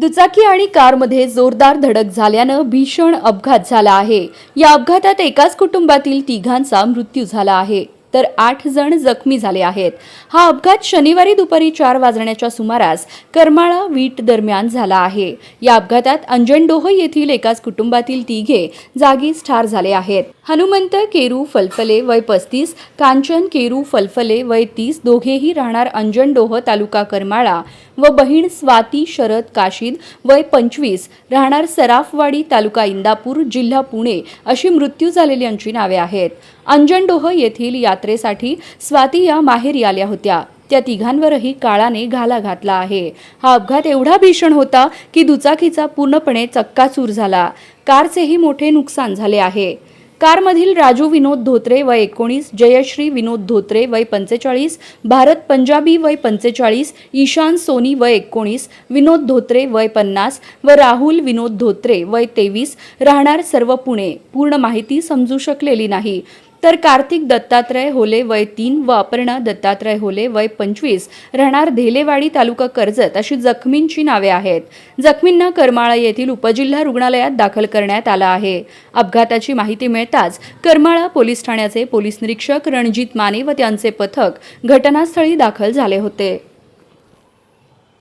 दुचाकी आणि कारमध्ये जोरदार धडक झाल्यानं भीषण अपघात झाला आहे. या अपघातात एकाच कुटुंबातील तिघांचा मृत्यू झाला आहे. तर आठ जण जखमी झाले आहेत. हा अपघात शनिवारी दुपारी चार वाजण्याच्या सुमारास करमाळा वीट दरम्यान झाला आहे. या अपघातात अंजनडोह येथील एकाच कुटुंबातील तिघे जागीच ठार झाले आहेत. हनुमंत केरू फलफले वय पस्तीस कांचन केरू फलफले वय तीस दोघेही राहणार अंजनडोह तालुका करमाळा व बहीण स्वाती शरद काशीद वय पंचवीस राहणार सराफवाडी तालुका इंदापूर जिल्हा पुणे अशी मृत्यू झालेल्यांची नावे आहेत. अंजनडोह येथील यात्रेसाठी स्वाती या माहेरी आल्या होत्या. त्या तिघांवरही काळाने घाला घातला आहे. हा अपघात एवढा भीषण होता की दुचाकीचा पूर्णपणे चक्काचूर झाला. कारचेही मोठे नुकसान झाले आहे. कारमधील राजू विनोद धोत्रे वय एकोणीस जयश्री विनोद धोत्रे वय पंचेचाळीस भारत पंजाबी वय पंचेचाळीस ईशान सोनी वय एकोणीस विनोद धोत्रे वय पन्नास व राहुल विनोद धोत्रे वय तेवीस राहणार सर्व पुणे. पूर्ण माहिती समजू शकलेली नाही. तर कार्तिक दत्तात्रय होले वय तीन व अपर्णा दत्तात्रय होले वय पंचवीस राहणार धेलेवाडी तालुका कर्जत अशी जखमींची नावे आहेत. जखमींना करमाळा येथील उपजिल्हा रुग्णालयात दाखल करण्यात आला आहे. अपघाताची माहिती मिळताच करमाळा पोलीस ठाण्याचे पोलीस निरीक्षक रणजित माने व त्यांचे पथक घटनास्थळी दाखल झाले होते.